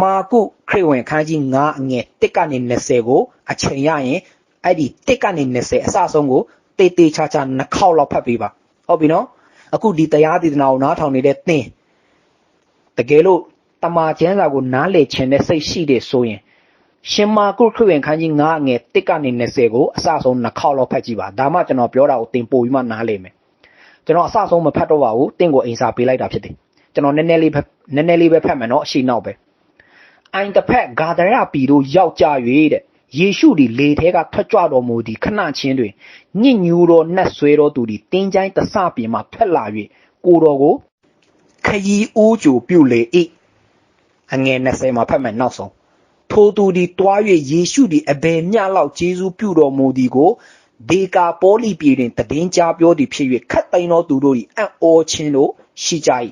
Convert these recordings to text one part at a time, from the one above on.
မာကုခရစ်ဝင်ခန်းကြီး9အငယ်1ကနေ20ကိုအချိန်ရရင်အဲ့ဒီ1ကနေ20အစဆုံးကိုတေးသေးချာချာနှစ်ခေါက်လောက်ဖတ်ပေးပါဟုတ်ပြီနော်အခုဒီတရားဒေသနာကိုနားထောင်နေတဲ့သင်တကယ်လို့တမာကျမ်းစာကိုနားလည်ခြင်းနဲ့စိတ်ရှိတယ်ဆိုရင်ရှင်မာကုခရစ်ဝင်ခန်းကြီး9အငယ်1ကနေ20ကိုအစဆုံးနှစ်ခေါက်လောက်ဖတ်ကြည့်ပါဒါမှကျွန်တော်ပြောတာကိုသင်ပို့ပြီးမှနားလည်မယ်ကျွန်တော်အစဆုံးမဖတ်တော့ပါဘူးတင့်ကိုအိမ်စာပေးလိုက်တာဖြစ်တယ်ကျွန်တော်နည်းနည်းလေးနည်းနည်းလေးပဲဖတ်မယ်နော်အရှိနောက်ပဲ အိုင်တစ်ဖက်ဂါဒရပီတို့ရောက်ကြ၍တဲ့ယေရှုဒီလေထဲကထွက်ကြွတော်မူသည့်ခဏချင်းတွင်ညစ်ညူတော်နှက်ဆွဲတော်သူသည်တင်းချိုင်းတစပြင်မှထွက်လာ၍ကိုတော်ကိုခရီးဦးကြိုပြုလေ၏အငယ်20မှာဖတ်မယ်နောက်ဆုံးထိုသူသည်တွား၍ယေရှုသည်အဘယ်မျှလောက်ကျေးဇူးပြုတော်မူသည်ကိုဒေကာပေါလိပြည်တွင်တည်င်းကြားပြောသည်ဖြစ်၍ခတ်သိမ်းသောသူတို့၏အံ့ဩခြင်းတို့ရှိကြ၏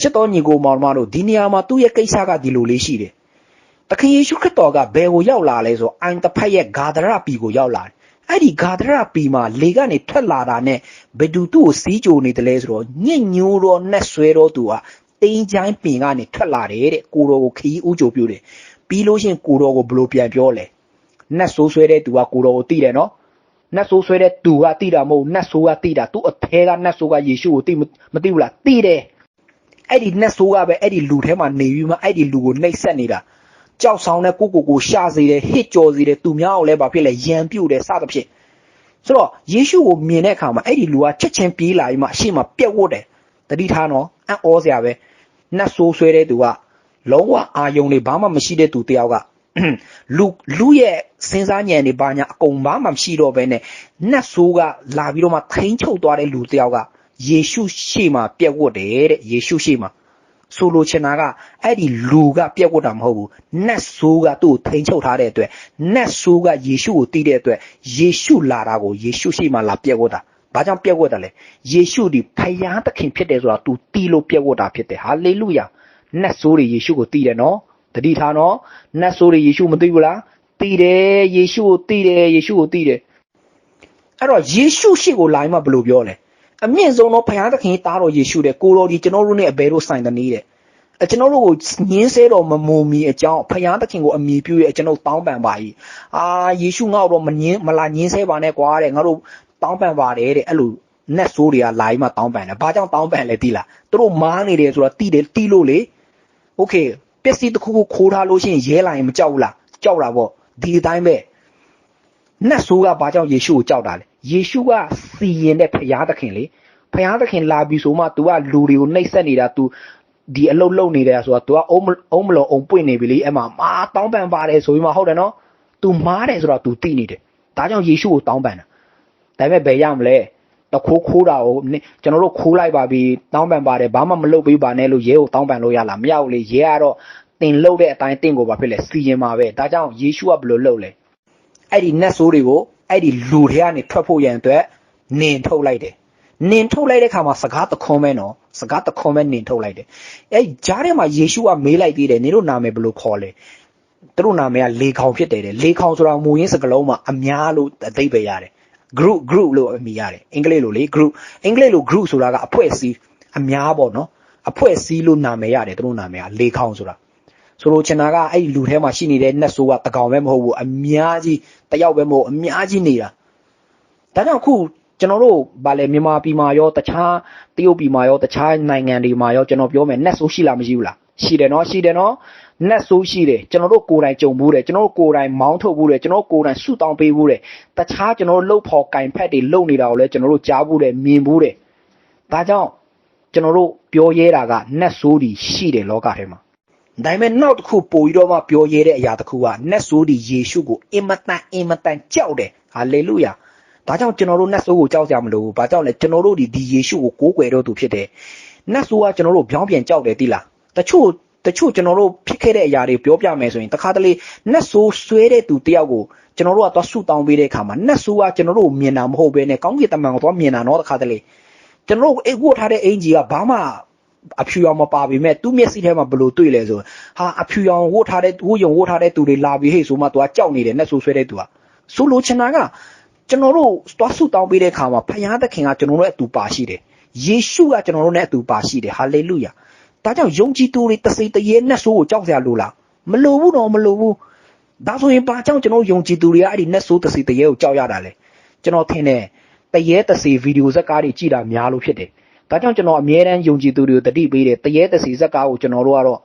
ချစ်တော်ညီကိုမောင်မတို့ဒီနေရာမှာသူ့ရဲ့ကိစ္စကဒီလိုလေးရှိတယ်။သခင်ယေရှုခရစ်တော်ကဘယ်ကိုရောက်လာလဲဆိုအိုင်တဖက်ရဲ့ဂါဒရပီကိုရောက်လာတယ်။အဲ့ဒီဂါဒရပီမှာလေကနေထွက်လာတာနဲ့ဘယ်သူသူ့ကိုစီးကြိုနေတယ်လဲဆိုတော့ညစ်ညိုးတော့နဲ့ဆွဲတော့သူကတင်းချိုင်းပင်ကနေထွက်လာတယ်တဲ့ကိုတော်ကိုခီးဦးကြိုပြတယ်။ပြီးလို့ရှိရင်ကိုတော်ကိုဘလို့ပြန်ပြောလဲ။နတ်ဆိုးဆွဲတဲ့သူကကိုတော်ကိုသိတယ်နော်။နတ်ဆိုးဆွဲတဲ့သူကသိတာမဟုတ်နတ်ဆိုးကသိတာသူ့အထဲကနတ်ဆိုးကယေရှုကိုသိမသိဘူးလားသိတယ်။ အဲ့ဒီနတ်ဆိုးကပဲအဲ့ဒီလူထဲမှာနေပြီးမှအဲ့ဒီလူကိုနှိပ်စက်နေတာကြောက်ဆောင်တဲ့ကိုကိုကိုရှာစေတယ်ဟစ်ကြော်စေတယ်သူများကိုလည်းဘာဖြစ်လဲရံပြုတ်တယ်စသဖြင့်ဆိုတော့ယေရှုကိုမြင်တဲ့အခါမှာအဲ့ဒီလူကချက်ချင်းပြေးလာပြီးမှအရှိမပြက်ဝတ်တယ်တတိထားနော်အံ့ဩစရာပဲနတ်ဆိုးဆွဲတဲ့သူကလုံးဝအာယုံတွေဘာမှမရှိတဲ့သူတယောက်ကလူလူရဲ့စဉ်းစားဉာဏ်တွေဘာညာအကုန်ဘာမှမရှိတော့ဘဲနဲ့နတ်ဆိုးကလာပြီးတော့မှထိန်းချုပ်သွားတဲ့လူတယောက်က ယေရှုရှေ့မှာပြက်ဝတ်တယ်တဲ့ယေရှုရှေ့မှာဆိုလိုချင်တာကအဲ့ဒီလူကပြက်ဝတ်တာမဟုတ်ဘူးနတ်ဆိုးကသူ့ကိုထိန်ချုပ်ထားတဲ့အတွက်နတ်ဆိုးကယေရှုကိုတီးတဲ့အတွက်ယေရှုလာတာကိုယေရှုရှေ့မှာလာပြက်ဝတ်တာဘာကြောင့်ပြက်ဝတ်တယ်လဲယေရှုဒီဖယားသခင်ဖြစ်တယ်ဆိုတာ तू တီးလို့ပြက်ဝတ်တာဖြစ်တယ်ဟာလေလုယာနတ်ဆိုးတွေယေရှုကိုတီးတယ်နော်တတိထားနော်နတ်ဆိုးတွေယေရှုမသိဘူးလားတီးတယ်ယေရှုကိုတီးတယ်ယေရှုကိုတီးတယ်အဲ့တော့ယေရှုရှိကိုလာရင်မှဘယ်လိုပြောလဲ အမြင့်ဆုံးသောဘုရားသခင်တားတော်ယေရှုတဲ့ကိုတော်ဒီကျွန်တော်တို့နဲ့အဘယ်တို့ဆိုင်သနည်းတဲ့အကျွန်တော်တို့ကိုညင်းဆဲတော်မမုံမီအကြောင်းဘုရားသခင်ကိုအမိပြုရဲ့ကျွန်တော်တောင်းပန်ပါ၏အာယေရှုငါ့ကိုတော့မညင်းမလာညင်းဆဲပါနဲ့ကွာတဲ့ငါတို့တောင်းပန်ပါတယ်တဲ့အဲ့လိုနတ်ဆိုးတွေကလာပြီးမှတောင်းပန်တယ်ဘာကြောင့်တောင်းပန်လဲသိလားသူတို့မားနေတယ်ဆိုတာသိတယ်သိလို့လေโอเคပစ္စည်းတစ်ခုခုခိုးထားလို့ရှိရင်ရဲလာရင်မကြောက်ဘူးလားကြောက်တာပေါ့ဒီအတိုင်းပဲ နတ်ဆိုးကဘာကြောင့်ယေရှုကိုကြောက်တာလဲယေရှုကစီရင်တဲ့ဖရာသခင်လေဖရာသခင်လာပြီဆိုမှ तू ကလူတွေကိုနှိပ်စက်နေတာ तू ဒီအလုတ်လုံနေတယ်ဆိုတာ तू ကအုံးအုံးမလုံးအုံပွင့်နေပြီလေအဲ့မှာမာတောင်းပန်ပါတယ်ဆိုပြီးမှဟုတ်တယ်နော် तू မားတယ်ဆိုတော့ तू သိနေတယ်ဒါကြောင့်ယေရှုကိုတောင်းပန်တာဒါပေမဲ့ဘယ်ရမလဲတခိုးခိုးတာကိုကျွန်တော်တို့ခိုးလိုက်ပါပြီတောင်းပန်ပါတယ်ဘာမှမလုပ်ပေးပါနဲ့လို့ရဲကိုတောင်းပန်လို့ရလားမရဘူးလေရဲကတော့တင်လှုပ်တဲ့အတိုင်းတင့်ကိုဘာဖြစ်လဲစီရင်ပါပဲဒါကြောင့်ယေရှုကဘယ်လိုလုပ်လဲ အဲ့ဒီနတ်ဆိုးတွေကိုအဲ့ဒီလူတွေကနေထွက်ဖို့ရန်အတွက်နင်ထုတ်လိုက်တယ်နင်ထုတ်လိုက်တဲ့ခါမှာစကားတခွန်းပဲနော်စကားတခွန်းပဲနင်ထုတ်လိုက်တယ်အဲ့ဂျားထဲမှာယေရှုကမေးလိုက်သေးတယ်နင်တို့နာမည်ဘယ်လိုခေါ်လဲသူတို့နာမည်ကလေခေါင်ဖြစ်တယ်တဲ့လေခေါင်ဆိုတာမူရင်းစကားလုံးမှာအများလို့အသိပဲရတယ် group group လို့အမည်ရတယ်အင်္ဂလိပ်လိုလေ group အင်္ဂလိပ်လို group ဆိုတာကအဖွဲ့အစည်းအများပေါ့နော်အဖွဲ့အစည်းလို့နာမည်ရတယ်သူတို့နာမည်ကလေခေါင်ဆိုတာ ဆိုလိုချင်တာကအဲ့ဒီလူထဲမှာရှိနေတဲ့နတ်ဆိုးကတကောင်ပဲမဟုတ်ဘူးအများကြီးတယောက်ပဲမဟုတ်အများကြီးနေတာဒါကြောင့်ခုကျွန်တော်တို့ဗာလေမြန်မာပြည်မှာရောတခြားတရုတ်ပြည်မှာရောတခြားနိုင်ငံတွေမှာရောကျွန်တော်ပြောမယ်နတ်ဆိုးရှိလားမရှိဘူးလားရှိတယ်နော်ရှိတယ်နော်နတ်ဆိုးရှိတယ်ကျွန်တော်တို့ကိုယ်တိုင်ကြုံဘူးတယ်ကျွန်တော်တို့ကိုယ်တိုင်မောင်းထုတ်ဘူးတယ်ကျွန်တော်တို့ကိုယ်တိုင်ဆုတောင်းပေးဘူးတယ်တခြားကျွန်တော်တို့လှုပ်ဖော်ကင်ဖက်တွေလှုပ်နေတာကိုလည်းကျွန်တော်တို့ကြားဘူးတယ်မြင်ဘူးတယ်ဒါကြောင့်ကျွန်တော်တို့ပြောရဲတာကနတ်ဆိုးတွေရှိတယ်လောကထဲမှာ ဒါပေမဲ့နောက်တစ်ခုပို့ပြီးတော့မှပြောရဲတဲ့အရာတစ်ခုကနတ်ဆိုးဒီယေရှုကိုအင်မတန်အင်မတန်ကြောက်တယ်ဟာလေလုယာဒါကြောင့်ကျွန်တော်တို့နတ်ဆိုးကိုကြောက်ကြမလို့ဘာကြောင့်လဲကျွန်တော်တို့ဒီဒီယေရှုကိုကိုးကွယ်တော့သူဖြစ်တယ်နတ်ဆိုးကကျွန်တော်တို့ပြောင်းပြန်ကြောက်တယ်တိလားတချို့တချို့ကျွန်တော်တို့ဖြစ်ခဲ့တဲ့အရာတွေပြောပြမယ်ဆိုရင်တခါတလေနတ်ဆိုးဆွဲတဲ့သူတယောက်ကိုကျွန်တော်တို့ကသွားဆုတောင်းပေးတဲ့အခါမှာနတ်ဆိုးကကျွန်တော်တို့မြင်တာမဟုတ်ဘဲနဲ့ကောင်းကင်တမန်ကိုသွားမြင်တာနော်တခါတလေကျွန်တော်တို့အိတ်ဝတ်ထားတဲ့အင်ဂျီကဘာမှ အဖြူရောင်မပါပေမဲ့သူ့မျက်စိထဲမှာဘလို့တွေ့လဲဆိုဟာအဖြူရောင်ဝတ်ထားတဲ့ဝတ်ယုံဝတ်ထားတဲ့သူတွေလာပြီးဟေ့ဆိုမှသူကကြောက်နေတယ်နဲ့ဆိုဆွဲတဲ့သူကဆိုလိုချင်တာကကျွန်တော်တို့သွားဆုတောင်းပေးတဲ့အခါမှာဖခင်သခင်ကကျွန်တော်တို့အတူပါရှိတယ်ယေရှုကကျွန်တော်တို့နဲ့အတူပါရှိတယ်ဟာလေလုယာဒဒါကြောင့်ယုံကြည်သူတွေတစိတရေနဲ့ဆိုးကိုကြောက်စရာလိုလားမလိုဘူးတော့မလိုဘူးဒါဆိုရင်ဘာကြောင့်ကျွန်တော်ယုံကြည်သူတွေကအဲ့ဒီနဲ့ဆိုးတစိတရေကိုကြောက်ရတာလဲကျွန်တော်ထင်တယ်တရေတစီဗီဒီယိုဇက်ကားတွေကြည့်တာများလို့ဖြစ်တယ် ဒါကြောင့်ကျွန်တော်အမြဲတမ်းယုံကြည်သူတွေကိုတတိပေးတယ်တရေတစီဇက်ကားကိုကျွန်တော်တို့ကတော့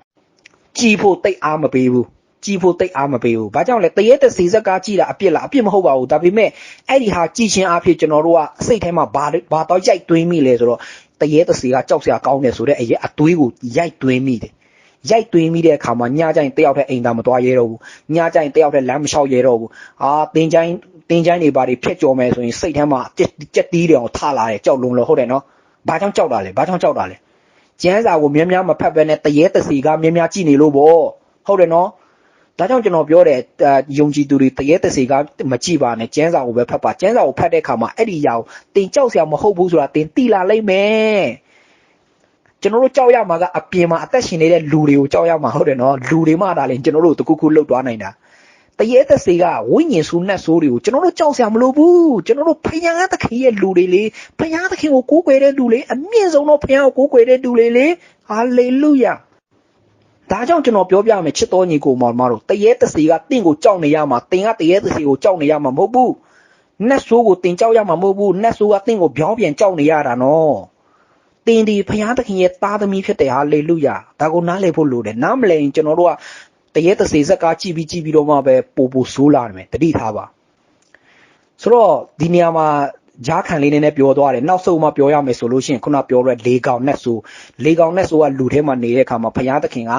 ကြည်ဖို့တိတ်အားမပေးဘူးကြည်ဖို့တိတ်အားမပေးဘူး။ဘာကြောင့်လဲတရေတစီဇက်ကားကြည်တာအပြစ်လားအပြစ်မဟုတ်ပါဘူး။ဒါပေမဲ့အဲ့ဒီဟာကြည်ချင်းအဖြစ်ကျွန်တော်တို့ကစိတ်ထဲမှာဘာဘာတော့ရိုက်သွင်းမိလဲဆိုတော့တရေတစီကကြောက်စရာကောင်းတယ်ဆိုတဲ့အရေးအသွေးကိုရိုက်သွင်းမိတယ်။ရိုက်သွင်းမိတဲ့အခါမှာညကြိုင်တယောက်တည်းအိမ်သာမသွားရဲတော့ဘူး။ညကြိုင်တယောက်တည်းလမ်းမလျှောက်ရဲတော့ဘူး။အာတင်းချိုင်းတင်းချိုင်းတွေဘာတွေဖျက်ကြော်မယ်ဆိုရင်စိတ်ထဲမှာကြက်ကြက်တီးတယ်အောင်ထလာတယ်ကြောက်လုံးလို့ဟုတ်တယ်နော်။ ဘာကြောင့်ကြောက်တာလဲ။ဘာကြောင့်ကြောက်တာလဲ။ကျန်းစာကိုများများမဖတ်ဘဲနဲ့တရေတစီကများများကြည့်နေလို့ပေါ့။ဟုတ်တယ်နော်။ဒါကြောင့်ကျွန်တော်ပြောတယ်ယုံကြည်သူတွေတရေတစီကမကြည့်ပါနဲ့ကျန်းစာကိုပဲဖတ်ပါကျန်းစာကိုဖတ်တဲ့အခါမှာအဲ့ဒီຢာကိုတင်ကြောက်စရာမဟုတ်ဘူးဆိုတာတင်တိလာလိမ့်မယ်ကျွန်တော်တို့ကြောက်ရမှာကအပြင်မှာအသက်ရှင်နေတဲ့လူတွေကိုကြောက်ရမှာဟုတ်တယ်နော်လူတွေမှဒါလည်းကျွန်တော်တို့တခုခုလှုပ်သွားနိုင်တာ တရေတစီကဝိညာဉ်ဆူနဲ့ဆိုးတွေကိုကျွန်တော်တို့ကြောက်စရာမလိုဘူးကျွန်တော်တို့ဖခင်သခင်ရဲ့လူတွေလေဖခင်သခင်ကိုကိုးကွယ်တဲ့လူလေအမြင့်ဆုံးသောဖခင်ကိုကိုးကွယ်တဲ့လူတွေလေဟာလေလုယာဒါကြောင့်ကျွန်တော်ပြောပြမယ်ချစ်တော်ညီကိုမောင်မတို့တရေတစီကတင့်ကိုကြောက်နေရမှာတင်ကတရေတစီကိုကြောက်နေရမှာမဟုတ်ဘူးနတ်ဆိုးကိုတင်ကြောက်ရမှာမဟုတ်ဘူးနတ်ဆိုးကတင့်ကိုပြောင်းပြန်ကြောက်နေရတာနော်တင်ဒီဖခင်သခင်ရဲ့သားသမီးဖြစ်တယ်ဟာလေလုယာဒါကိုနားလည်ဖို့လိုတယ်နားမလည်ရင်ကျွန်တော်တို့က တရေတစီဇက်ကကြည့်ပြီးကြည့်ပြီးတော့မှပဲပို့ပို့ဆိုးလာတယ်တတိထားပါဆိုတော့ဒီနေရာမှာဂျားခံလေးနဲ့ပြောသွားတယ်နောက်ဆုံးမှပြောရမယ်ဆိုလို့ရှိရင်ခုနပြောတဲ့လေကောင်နဲ့ဆိုလေကောင်နဲ့ဆိုကလူထဲမှာနေတဲ့အခါမှာဘုရားသခင်က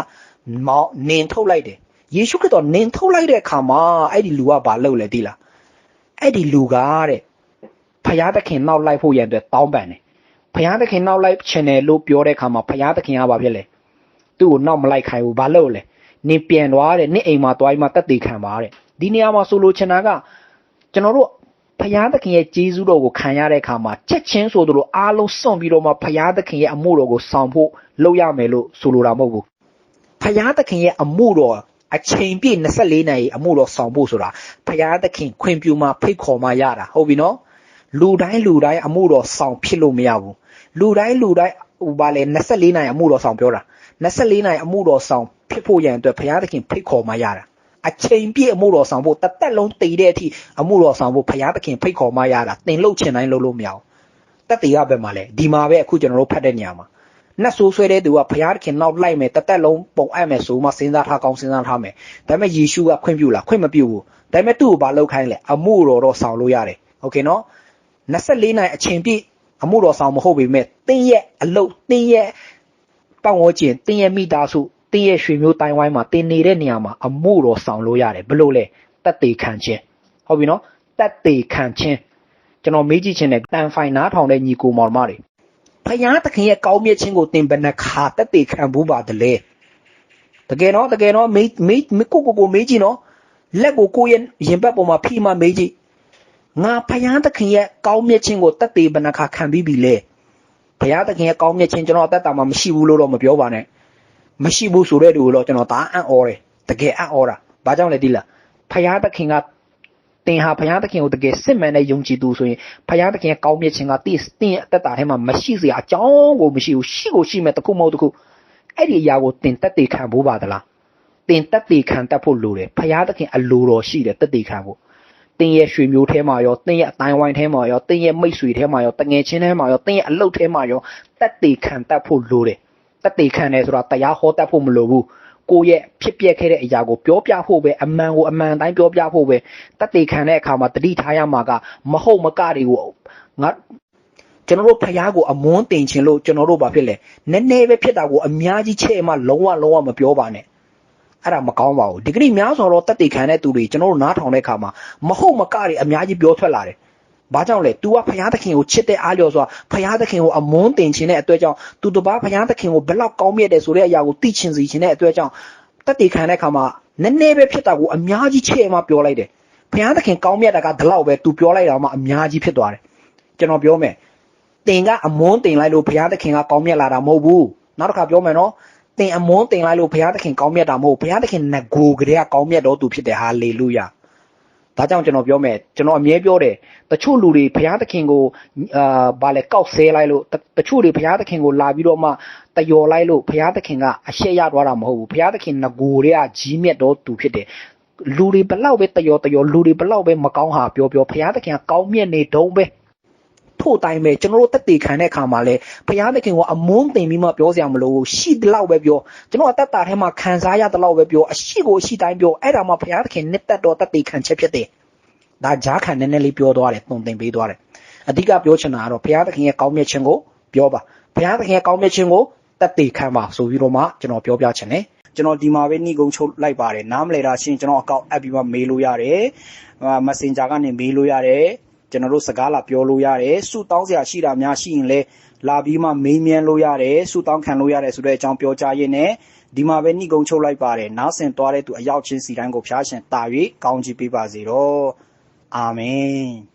မောင်းနင်ထုတ်လိုက်တယ်ယေရှုခရစ်တော်နင်ထုတ်လိုက်တဲ့အခါမှာအဲ့ဒီလူကဘာလုပ်လဲသိလားအဲ့ဒီလူကတဲ့ဘုရားသခင်နောက်လိုက်ဖို့ရန်အတွက်တောင်းပန်တယ်ဘုရားသခင်နောက်လိုက်ချင်တယ်လို့ပြောတဲ့အခါမှာဘုရားသခင်ကဘာဖြစ်လဲသူ့ကိုနောက်မလိုက်ခိုင်းဘူးဘာလုပ်လဲ နင်ပြန်သွားတယ်နင့်အိမ်မှာသွားပြီးမှတက်တည်ခံပါတဲ့ဒီနေရာမှာဆိုလိုချင်တာကကျွန်တော်တို့ဖယားသခင်ရဲ့ကျေးဇူးတော်ကိုခံရတဲ့အခါမှာချက်ချင်းဆိုသလိုအားလုံးစွန့်ပြီးတော့မှဖယားသခင်ရဲ့အမှုတော်ကိုဆောင်ဖို့လုပ်ရမယ်လို့ဆိုလိုတာမဟုတ်ဘူးဖယားသခင်ရဲ့အမှုတော်အချိန်ပြည့်24နာရီအမှုတော်ဆောင်ဖို့ဆိုတာဖယားသခင်ခွင့်ပြုမှဖိတ်ခေါ်မှရတာဟုတ်ပြီနော်လူတိုင်းလူတိုင်းအမှုတော်ဆောင်ဖြစ်လို့မရဘူးလူတိုင်းလူတိုင်းဟိုဗာလေ24နာရီအမှုတော်ဆောင်ပြောတာ24နာရီအမှုတော်ဆောင် ဖြစ်ဖို့ရန်အတွက်ဘုရားသခင်ဖိတ်ခေါ်မှရတာအချိန်ပြည့်အမှုတော်ဆောင်ဖို့တသက်လုံးတည်တဲ့အထိအမှုတော်ဆောင်ဖို့ဘုရားသခင်ဖိတ်ခေါ်မှရတာသင်လှုပ်ချင်တိုင်းလှုပ်လို့မရဘူးတက်တည်ရဘက်မှာလဲဒီမှာပဲအခုကျွန်တော်တို့ဖတ်တဲ့နေရာမှာနတ်ဆိုးဆွဲတဲ့သူကဘုရားသခင်နောက်လိုက်မယ်တသက်လုံးပုံအပ်မယ်ဆိုမှစဉ်းစားထားကောင်းစဉ်းစားထားမယ်ဒါပေမဲ့ယေရှုကခွင့်ပြုလားခွင့်မပြုဘူးဒါပေမဲ့သူ့ကိုဘာလုပ်ခိုင်းလဲအမှုတော်တော့ဆောင်လို့ရတယ်ဟုတ်ကဲ့နော်24နိုင်အချိန်ပြည့်အမှုတော်ဆောင်မဟုတ်ပေမဲ့တင်းရဲ့အလုတ်တင်းရဲ့ပတ်ဝန်းကျင်တင်းရဲ့မိသားစု တင်းရဲ့ရွှေမျိုးတိုင်းဝိုင်းမှာတင်းနေတဲ့နေရာမှာအမှုတော်ဆောင်လို့ရတယ်ဘယ်လိုလဲတက်တေခံခြင်းဟုတ်ပြီနော်တက်တေခံခြင်းကျွန်တော်မေးကြည့်ခြင်းနဲ့တန်ဖိုင်နားထောင်တဲ့ညီကိုမောင်မတွေဖယားသခင်ရဲ့ကောင်းမြတ်ခြင်းကိုသင်ဘယ်နှခါတက်တေခံဘူးပါတလဲတကယ်နော်တကယ်နော်မေးမေးကိုကိုကိုမေးကြည့်နော်လက်ကိုကိုရဲ့ရင်ဘတ်ပေါ်မှာဖိမှမေးကြည့်ငါဖယားသခင်ရဲ့ကောင်းမြတ်ခြင်းကိုတက်တေဘယ်နှခါခံပြီးပြီလဲဘုရားသခင်ရဲ့ကောင်းမြတ်ခြင်းကျွန်တော်အသက်တာမှာမရှိဘူးလို့တော့မပြောပါနဲ့ မရှိဘူးဆိုတဲ့သူကိုတော့ကျွန်တော်ဒါအံ့ဩတယ်တကယ်အံ့ဩတာဘာကြောင့်လဲဒီလားဘုရားသခင်ကတင်ဟာဘုရားသခင်ကိုတကယ်စစ်မှန်တဲ့ယုံကြည်သူဆိုရင်ဘုရားသခင်ရဲ့ကောင်းမြတ်ခြင်းကတိတင်အသက်တာထဲမှာမရှိစရာအကြောင်းကိုမရှိဘူးရှိကိုရှိမဲ့တခုမဟုတ်တခုအဲ့ဒီအရာကိုတင်တက်တည်ခံဖို့ပါသလားတင်တက်တည်ခံတတ်ဖို့လိုတယ်ဘုရားသခင်အလိုတော်ရှိတယ်တက်တည်ခံဖို့တင်းရဲ့ရွှေမျိုးထဲမှာရောတင်းရဲ့အတိုင်းဝိုင်းထဲမှာရောတင်းရဲ့မိတ်ဆွေထဲမှာရောတငယ်ချင်းထဲမှာရောတင်းရဲ့အလုတ်ထဲမှာရောတက်တေခံတတ်ဖို့လိုတယ် တက်တေခံတယ်ဆိုတာတရားဟောတတ်ဖို့မလိုဘူးကိုယ့်ရဲ့ဖြစ်ပျက်ခဲ့တဲ့အရာကိုပြောပြဖို့ပဲအမှန်ကိုအမှန်တိုင်းပြောပြဖို့ပဲတက်တေခံတဲ့အခါမှာတတိထားရမှာကမဟုတ်မကတွေကိုငါကျွန်တော်တို့ဖရားကိုအမွန်းတင်ခြင်းလို့ကျွန်တော်တို့ဘာဖြစ်လဲနည်းနည်းပဲဖြစ်တာကိုအများကြီးချဲ့မှလုံးဝလုံးဝမပြောပါနဲ့အဲ့ဒါမကောင်းပါဘူးဒီကနေ့များစွာတော့တက်တေခံတဲ့သူတွေကျွန်တော်တို့နားထောင်တဲ့အခါမှာမဟုတ်မကတွေအများကြီးပြောထွက်လာတယ် ဘာကြောင့်လဲ तू ကဖယားသခင်ကိုချစ်တဲ့အားလျော်စွာဖယားသခင်ကိုအမွန်းတင်ခြင်းတဲ့အတွက်ကြောင့် तू တပါးဖယားသခင်ကိုဘယ်လောက်ကောင်းမြတ်တယ်ဆိုတဲ့အရာကိုသိချင်စီခြင်းတဲ့အတွက်ကြောင့်တက်တေခံတဲ့အခါမှာနည်းနည်းပဲဖြစ်တာကိုအများကြီးချဲ့မှပြောလိုက်တယ်ဖယားသခင်ကောင်းမြတ်တာကဒီလောက်ပဲ तू ပြောလိုက်တာမှအများကြီးဖြစ်သွားတယ်ကျွန်တော်ပြောမယ်တင်ကအမွန်းတင်လိုက်လို့ဘုရားသခင်ကကောင်းမြတ်လာတာမဟုတ်ဘူးနောက်တစ်ခါပြောမယ်နော်တင်အမွန်းတင်လိုက်လို့ဘုရားသခင်ကောင်းမြတ်တာမဟုတ်ဘုရားသခင်ငကိုကလေးကကောင်းမြတ်တော်သူဖြစ်တယ်ဟာလေလုယာ ဒါကြောင့်ကျွန်တော်ပြောမယ်ကျွန်တော်အမြဲပြောတယ်တချို့လူတွေဘုရားသခင်ကိုအာဗာလဲကောက်ဆဲလိုက်လို့တတချို့တွေဘုရားသခင်ကိုလာပြီးတော့မှတယော်လိုက်လို့ဘုရားသခင်ကအရှက်ရသွားတာမဟုတ်ဘူးဘုရားသခင်ငကိုတွေကကြီးမြတ်တော်သူဖြစ်တယ်လူတွေဘလောက်ပဲတယော်တယော်လူတွေဘလောက်ပဲမကောင်းဟာပြောပြောဘုရားသခင်ကကောင်းမြတ်နေတုံးပဲ ထို့အတိုင်းပဲကျွန်တော်တို့တက်တည်ခံတဲ့အခါမှာလဲဘုရားသခင်ကအမုန်းတင်ပြီးမှပြောစရာမလိုဘူးရှိတလောက်ပဲပြောကျွန်တော်အသက်တာထဲမှာခံစားရတလောက်ပဲပြောအရှိကိုအရှိတိုင်းပြောအဲ့ဒါမှဘုရားသခင်နှစ်သက်တော်တက်တည်ခံချက်ဖြစ်တယ်ဒါဂျားခံနည်းနည်းလေးပြောသွားတယ်ပုံတင်ပေးသွားတယ်အဓိကပြောချင်တာကတော့ဘုရားသခင်ရဲ့ကောင်းမြတ်ခြင်းကိုပြောပါဘုရားသခင်ရဲ့ကောင်းမြတ်ခြင်းကိုတက်တည်ခံပါဆိုပြီးတော့မှကျွန်တော်ပြောပြချင်တယ်ကျွန်တော်ဒီမှာပဲနှိကုံချုပ်လိုက်ပါတယ်နားမလဲတာရှရင်ကျွန်တော်အကောင့်အပ်ပြီးမှမေးလို့ရတယ်အာ Messenger ကနေမေးလို့ရတယ် ကျွန်တော်တို့စကားလာပြောလို့ရတယ်စုတောင်းစရာရှိတာများရှိရင်လဲလာပြီးမှမေးမြန်းလို့ရတယ်စုတောင်းခံလို့ရတယ်ဆိုတဲ့အကြောင်းပြောကြားရင်းနဲ့ဒီမှာပဲနှိကုံချုပ်လိုက်ပါတယ်နားဆင်သွားတဲ့သူအရောက်ချင်းစီတိုင်းကိုဖျားရှင်တာ၍ကောင်းချီးပေးပါစေတော့အာမင်